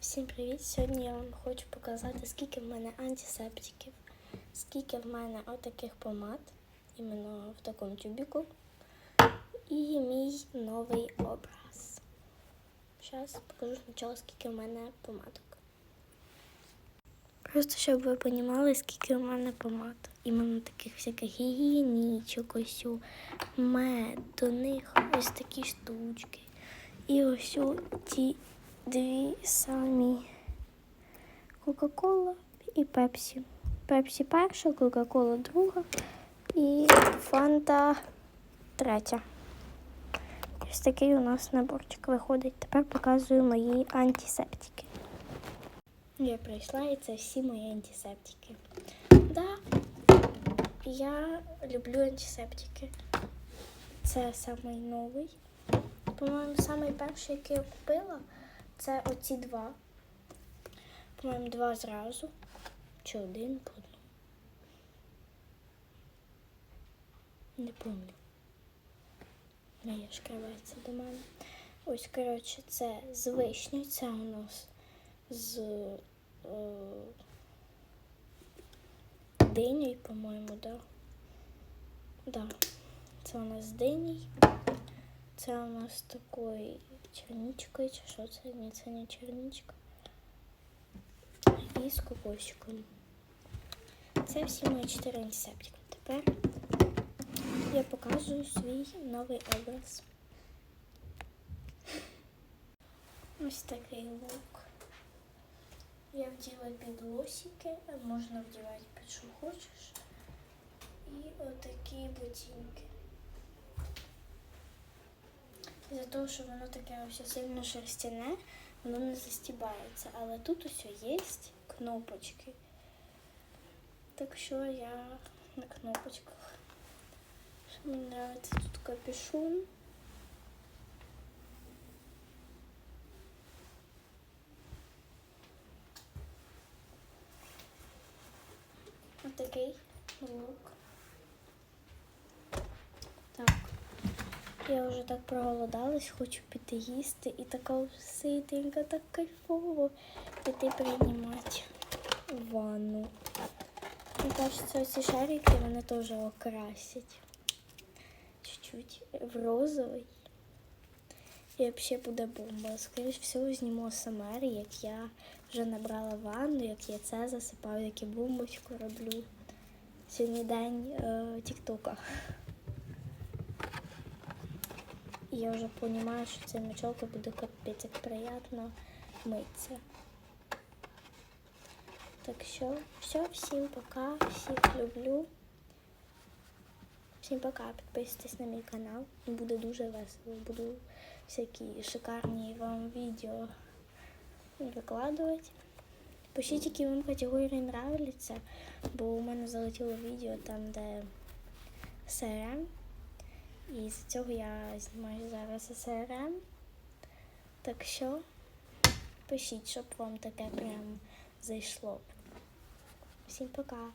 Всім привіт! Сьогодні я вам хочу показати, скільки в мене антисептиків, скільки в мене отаких помад, іменно в такому тюбіку, і мій новий образ. Зараз покажу спочатку, скільки в мене помадок. Просто щоб ви розуміли, скільки в мене помад. Іменно таких всяких гігієнічок, ось у мед, до них ось такі штучки. І ось у ті дві самі Кока-Кола і Пепсі. Пепсі перша, Кока-Кола друга і Фанта третя. Ось такий у нас наборчик виходить. Тепер показую мої антисептики. Я прийшла і це всі мої антисептики. Да, я люблю антисептики. Це самий новий. По-моєму, самий перший, який я купила, це оці два. По-моєму, два зразу. Чи один по одному. Не пам'ятаю. Не є шкривається до мене. Ось, коротше, це з вишні, це у нас з е, динею, по-моєму, да. Да. Це у нас з динею. Це у нас такою черничкою, чи що це? Ні, це не черничка. І з кокосиком. Це всі мої чотири антисептики. Тепер я показую свій новий образ. Ось такий лук. Я вділа під лосики, можна вдівати під що хочеш. І отакі ботинки. Із-за того, що воно таке все сильно шерстяне, воно не застібається. Але тут усе є кнопочки. Так що я на кнопочках. Що мені подобається тут капюшон. Отакий лук. Я вже так проголодалась, хочу піти їсти і така ситенька, так кайфово піти приймати ванну. Мені кажется, ці шарики вони теж окрасять. Чуть-чуть в розовий. І взагалі буде бомба. Скоріше всього, зніму СМР, як я вже набрала ванну, як я це засипаю, як я бомбочку роблю. Сьогодні день е, Тіктока. Я вже розумію, що ця мочалка буде капець як приємно митися. Так що, все, всім пока, всіх люблю. Всім пока, підписуйтесь на мій канал. Буде дуже весело. Буду всякі шикарні вам відео викладувати. Пишіть, які вам категорії нравляться, бо у мене залетіло відео там, де СРМ. І з цього я знімаю зараз СРМ. Так що пишіть, щоб вам таке прям зайшло. Всім пока!